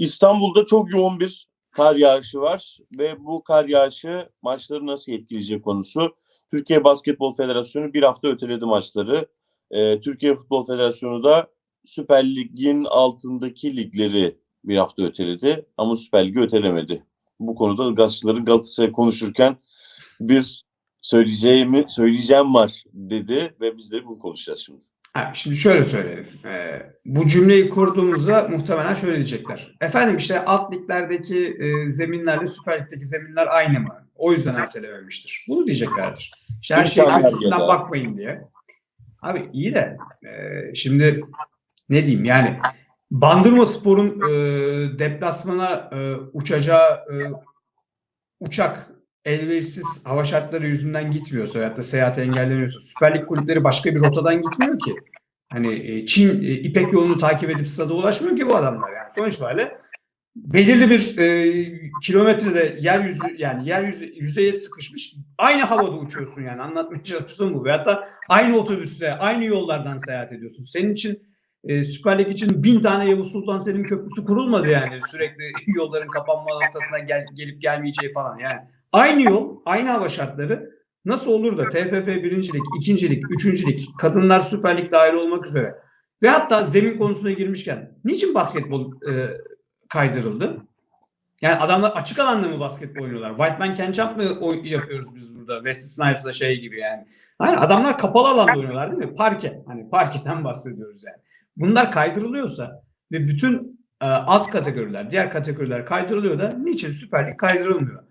İstanbul'da çok yoğun bir kar yağışı var ve bu kar yağışı maçları nasıl etkileyecek konusu. Türkiye Basketbol Federasyonu bir hafta öteledi maçları. Ee, Türkiye Futbol Federasyonu da Süper Lig'in altındaki ligleri bir hafta öteledi ama Süper Lig'i ötelemedi. Bu konuda gazetecilerin Galatasaray konuşurken bir söyleyeceğimi söyleyeceğim var dedi ve biz de bunu konuşacağız şimdi. Ha, şimdi şöyle söyleyelim. Ee, bu cümleyi kurduğumuzda muhtemelen şöyle diyecekler. Efendim işte alt liglerdeki e, zeminlerle Süper Lig'deki zeminler aynı mı? O yüzden ertelememiştir. Bunu diyeceklerdir. İşte her şey İmkanlar üstünden bakmayın diye. Abi iyi de e, şimdi ne diyeyim yani Bandırma Spor'un e, deplasmana e, uçacağı e, uçak elverişsiz hava şartları yüzünden gitmiyorsa ya da seyahati engelleniyorsa Süper Lig kulüpleri başka bir rotadan gitmiyor ki. Hani e, Çin e, İpek yolunu takip edip stada ulaşmıyor ki bu adamlar yani. Sonuç itibariyle belirli bir e, kilometrede yeryüzü yani yeryüzü yüzeye sıkışmış aynı havada uçuyorsun yani anlatmaya çalıştığım bu. Veyahut da aynı otobüste aynı yollardan seyahat ediyorsun. Senin için e, Süper Lig için bin tane Yavuz Sultan Selim Köprüsü kurulmadı yani sürekli yolların kapanma noktasına gel, gelip gelmeyeceği falan yani. Aynı yol, aynı hava şartları nasıl olur da TFF birincilik, ikincilik, üçüncülük, kadınlar Süper Lig dahil olmak üzere ve hatta zemin konusuna girmişken niçin basketbol e, kaydırıldı? Yani adamlar açık alanda mı basketbol oynuyorlar? Whiteman Kenchant mı oy- yapıyoruz biz burada? Wesley Snipes'a şey gibi yani. Hani adamlar kapalı alanda oynuyorlar değil mi? Parke. Hani parkeden bahsediyoruz yani. Bunlar kaydırılıyorsa ve bütün e, alt kategoriler, diğer kategoriler kaydırılıyor da niçin Süper Lig kaydırılmıyor?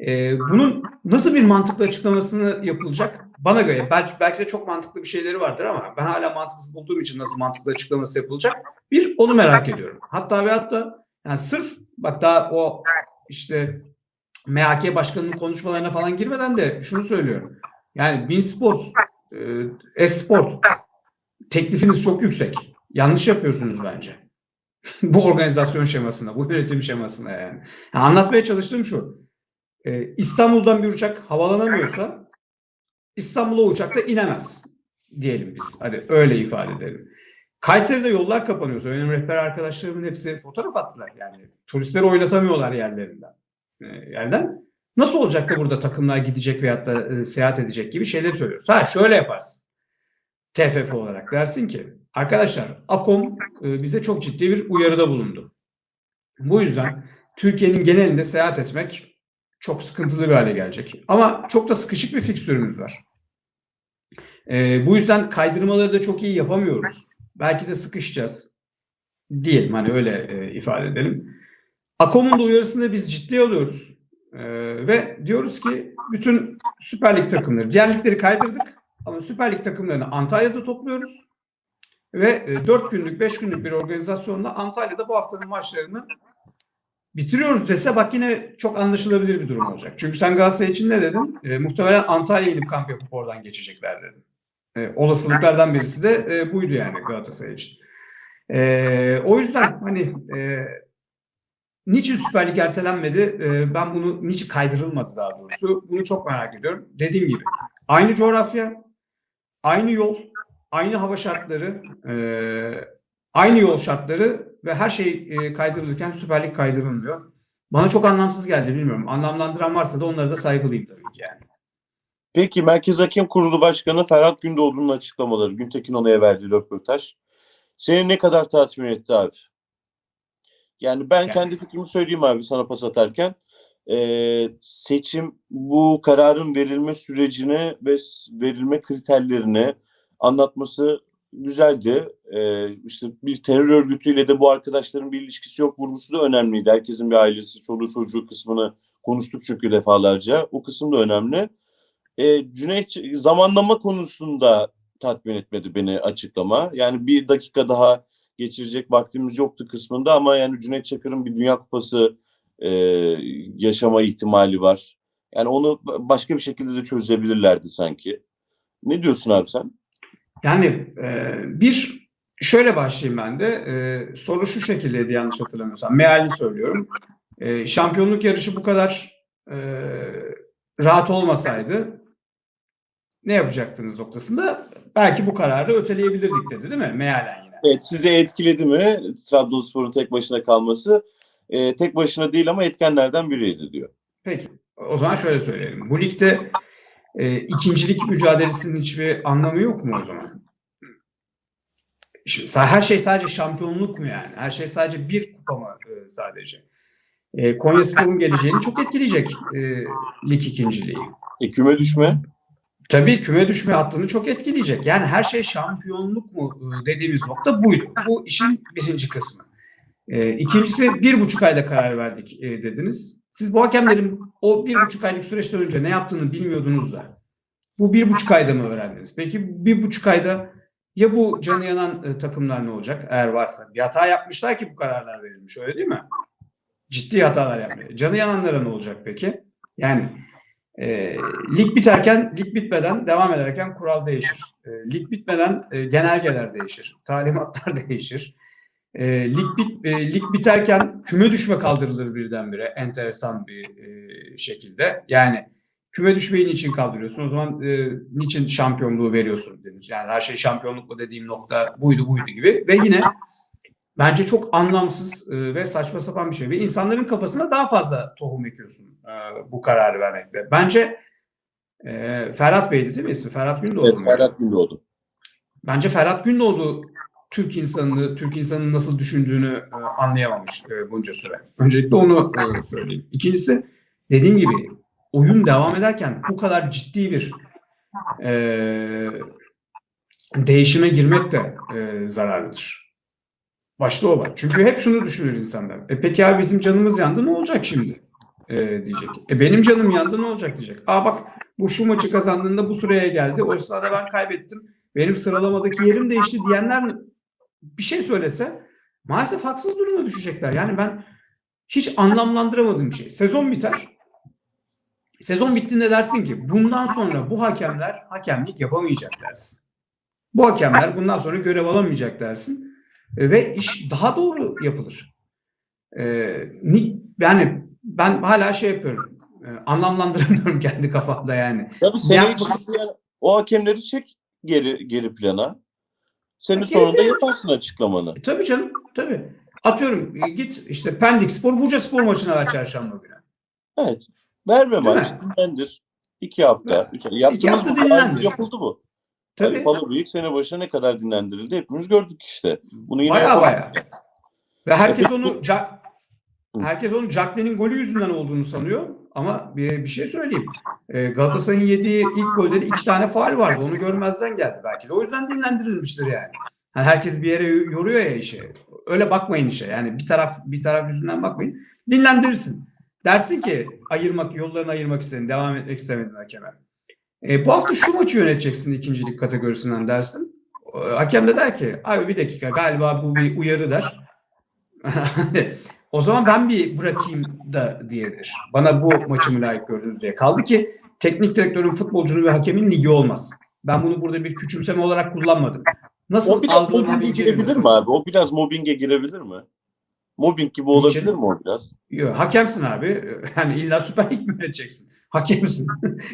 E, bunun nasıl bir mantıklı açıklamasını yapılacak? Bana göre belki, belki de çok mantıklı bir şeyleri vardır ama ben hala mantıksız bulduğum için nasıl mantıklı açıklaması yapılacak? Bir onu merak ediyorum. Hatta ve hatta yani sırf bak daha o işte MHK başkanının konuşmalarına falan girmeden de şunu söylüyorum. Yani Bein Sports, e, Esport teklifiniz çok yüksek. Yanlış yapıyorsunuz bence. bu organizasyon şemasında, bu yönetim şemasında yani. yani anlatmaya çalıştığım şu. Ee, İstanbul'dan bir uçak havalanamıyorsa İstanbul'a uçakla inemez diyelim biz. Hadi öyle ifade edelim. Kayseri'de yollar kapanıyorsa benim rehber arkadaşlarımın hepsi fotoğraf attılar. Yani turistleri oynatamıyorlar yerlerinden. e, yerden. Nasıl olacak da burada takımlar gidecek veyahut da e, seyahat edecek gibi şeyleri söylüyoruz. Ha şöyle yaparsın. TFF olarak dersin ki arkadaşlar AKOM e, bize çok ciddi bir uyarıda bulundu. Bu yüzden Türkiye'nin genelinde seyahat etmek çok sıkıntılı bir hale gelecek. Ama çok da sıkışık bir fikstürümüz var. E, bu yüzden kaydırmaları da çok iyi yapamıyoruz. Belki de sıkışacağız. Diyelim hani öyle e, ifade edelim. AKOM'un da uyarısını biz ciddiye alıyoruz. E, ve diyoruz ki bütün Süper Lig takımları, diğer ligleri kaydırdık. Ama Süper Lig takımlarını Antalya'da topluyoruz. Ve 4 günlük, 5 günlük bir organizasyonla Antalya'da bu haftanın maçlarını bitiriyoruz dese bak yine çok anlaşılabilir bir durum olacak. Çünkü sen Galatasaray için ne dedin? E, muhtemelen Antalya'ya gidip kamp yapıp oradan geçecekler dedin. E, olasılıklardan birisi de e, buydu yani Galatasaray için. E, o yüzden hani e, niçin Süper Lig ertelenmedi? E, ben bunu niçin kaydırılmadı daha doğrusu? Bunu çok merak ediyorum. Dediğim gibi aynı coğrafya, aynı yol, aynı hava şartları, e, aynı yol şartları ve her şey e, kaydırılırken Süper Lig kaydırılmıyor. Bana çok anlamsız geldi bilmiyorum. Anlamlandıran varsa da onlara da saygılıyım tabii ki yani. Peki Merkez Hakem Kurulu Başkanı Ferhat Gündoğdu'nun açıklamaları, Güntekin Onay'a verdiği röportaj seni ne kadar tatmin etti abi? Yani ben Yani- kendi fikrimi söyleyeyim abi sana pas atarken. Ee, seçim bu kararın verilme sürecini ve verilme kriterlerini anlatması güzeldi. Ee, işte bir terör örgütüyle de bu arkadaşların bir ilişkisi yok vurgusu da önemliydi. Herkesin bir ailesi, çoluğu çocuğu kısmını konuştuk çünkü defalarca. O kısım da önemli. Ee, Cüneyt zamanlama konusunda tatmin etmedi beni açıklama. Yani bir dakika daha geçirecek vaktimiz yoktu kısmında ama yani Cüneyt Çakır'ın bir Dünya Kupası e, yaşama ihtimali var. Yani onu başka bir şekilde de çözebilirlerdi sanki. Ne diyorsun abi sen? Yani e, bir şöyle başlayayım ben de. E, soru şu şekildeydi yanlış hatırlamıyorsam. Mealini söylüyorum. E, şampiyonluk yarışı bu kadar e, rahat olmasaydı ne yapacaktınız noktasında belki bu kararı öteleyebilirdik dedi değil mi? Mealen yine. Evet sizi etkiledi mi Trabzonspor'un tek başına kalması? e, tek başına değil ama etkenlerden biriydi diyor. Peki. O zaman şöyle söyleyelim. Bu ligde e, ikincilik mücadelesinin hiçbir anlamı yok mu o zaman? Şimdi, her şey sadece şampiyonluk mu yani? Her şey sadece bir kupa mı e, sadece? E, Konyaspor'un geleceğini çok etkileyecek e, lig ikinciliği. E, küme düşme. Tabii küme düşme hattını çok etkileyecek. Yani her şey şampiyonluk mu e, dediğimiz nokta buydu. Bu işin birinci kısmı. E, ikincisi bir buçuk ayda karar verdik e, dediniz. Siz bu hakemlerin o bir buçuk aylık süreçten önce ne yaptığını bilmiyordunuz da. Bu bir buçuk ayda mı öğrendiniz? Peki bir buçuk ayda ya bu canı yanan e, takımlar ne olacak eğer varsa? Bir hata yapmışlar ki bu kararlar verilmiş öyle değil mi? Ciddi hatalar yapmıyor. Canı yananlara ne olacak peki? Yani e, lig biterken, lig bitmeden, devam ederken kural değişir. E, lig bitmeden e, genelgeler değişir. Talimatlar değişir. E, lig, bit, e, lig biterken küme düşme kaldırılır birdenbire. Enteresan bir e, şekilde. Yani küme düşmeyi niçin kaldırıyorsun? O zaman e, niçin şampiyonluğu veriyorsun denir. Yani her şey şampiyonlukla dediğim nokta buydu buydu gibi. Ve yine bence çok anlamsız e, ve saçma sapan bir şey. Ve insanların kafasına daha fazla tohum ekiyorsun e, bu kararı vermekle. Bence e, Ferhat Bey'di değil mi ismi? Ferhat Gündoğdu Evet mu? Ferhat Gündoğdu. Bence Ferhat Gündoğdu Türk insanını, Türk insanının nasıl düşündüğünü e, anlayamamış e, bunca süre. Öncelikle onu e, söyleyeyim. İkincisi dediğim gibi oyun devam ederken bu kadar ciddi bir e, değişime girmek de e, zararlıdır. Başta o var. Çünkü hep şunu düşünür insanlar. E peki abi bizim canımız yandı ne olacak şimdi? E, diyecek. E benim canım yandı ne olacak diyecek. Aa bak bu şu maçı kazandığında bu süreye geldi. O sırada ben kaybettim. Benim sıralamadaki yerim değişti diyenler bir şey söylese maalesef haksız duruma düşecekler. Yani ben hiç anlamlandıramadığım bir şey. Sezon biter. Sezon bittiğinde dersin ki bundan sonra bu hakemler hakemlik yapamayacak dersin. Bu hakemler bundan sonra görev alamayacak dersin. E, Ve iş daha doğru yapılır. Ee, ni- yani ben hala şey yapıyorum. e, anlamlandıramıyorum kendi kafamda yani. Tabii sene Yapmak- içerisinde o hakemleri çek geri geri plana. Geri sonunda plana. yaparsın açıklamanı. E, tabii canım tabii. Atıyorum e, git işte Pendik Spor Buca Spor maçına ver çarşamba günü. Evet. Verme Değil maç. mi? Dinlendir. İki hafta. Üç, yaptığımız hafta bu. dinlendir. Yapıldı bu. Tabii. Yani Palo Büyük sene başına ne kadar dinlendirildi hepimiz gördük işte. Bunu yine Baya yapalım. baya. Ve herkes onu. Herkes onun Jack'lerin golü yüzünden olduğunu sanıyor. Ama bir, bir şey söyleyeyim. Ee, Galatasaray'ın yediği ilk golde de iki tane faal vardı. Onu görmezden geldi belki de. O yüzden dinlendirilmiştir yani. Hani herkes bir yere yoruyor ya işe. Öyle bakmayın işe. Yani bir taraf bir taraf yüzünden bakmayın. Dinlendirirsin. Dersin ki ayırmak, yollarını ayırmak istedin, devam etmek istemedin hakeme. E, bu hafta şu maçı yöneteceksin ikincilik kategorisinden dersin. E, Hakem de der ki abi bir dakika galiba bu bir uyarı der. o zaman ben bir bırakayım da diyedir. Bana bu maçımı layık gördünüz diye. Kaldı ki teknik direktörün, futbolcunun ve hakemin ligi olmaz. Ben bunu burada bir küçümseme olarak kullanmadım. Nasıl O biraz mobbinge girebilir mi abi? O biraz mobbinge girebilir mi? Mobbing gibi olabilir Niçin? mi o biraz? Yok, hakemsin abi. Yani illa Süper Lig mi yöneteceksin? Hakemsin.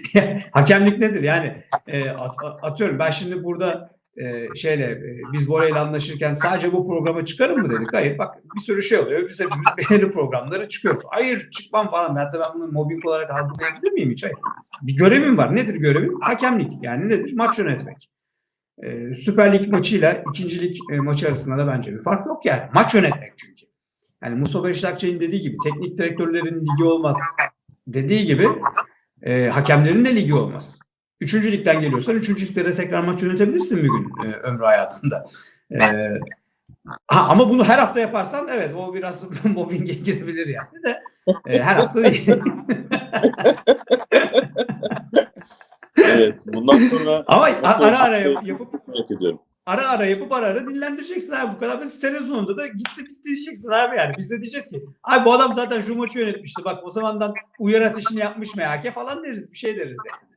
Hakemlik nedir? Yani e, at- atıyorum ben şimdi burada e, şeyle e, biz Bora'yla anlaşırken sadece bu programa çıkarım mı dedik? Hayır bak bir sürü şey oluyor. Biz hepimiz belirli programlara çıkıyoruz. Hayır çıkmam falan. De ben bunu mobbing olarak algılayabilir miyim hiç? Hayır. Bir görevim var. Nedir görevim? Hakemlik. Yani nedir? Maç yönetmek. E, Süper Lig maçıyla ikinci lig e, maçı arasında da bence bir fark yok yani. Maç yönetmek çünkü. Yani Mustafa İşlakçı'nın dediği gibi teknik direktörlerin ligi olmaz dediği gibi e, hakemlerin de ligi olmaz. Üçüncü ligden geliyorsan üçüncü ligde de tekrar maç yönetebilirsin bir gün e, ömrü hayatında. E, ha, ama bunu her hafta yaparsan evet o biraz mobbinge girebilir yani de e, her hafta değil. Evet. Bundan sonra ama ara ara yap- yapıp ara ara yapıp ara ara dinlendireceksin abi bu kadar basit. Sene sonunda da gitti bitti diyeceksin abi yani. Biz de diyeceğiz ki abi bu adam zaten şu maçı yönetmişti bak o zamandan uyarı ateşini yapmış MHK falan deriz bir şey deriz yani.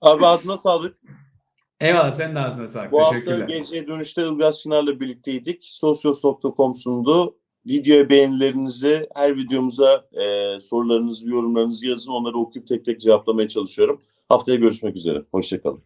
Abi ağzına sağlık. Eyvallah sen de ağzına sağlık. Bu hafta. Gece Dönüş'te Ilgaz Çınar'la birlikteydik. Sosyos.com sundu. Videoya beğenilerinizi, her videomuza e, sorularınızı, yorumlarınızı yazın. Onları okuyup tek tek cevaplamaya çalışıyorum. Haftaya görüşmek üzere. Hoşçakalın.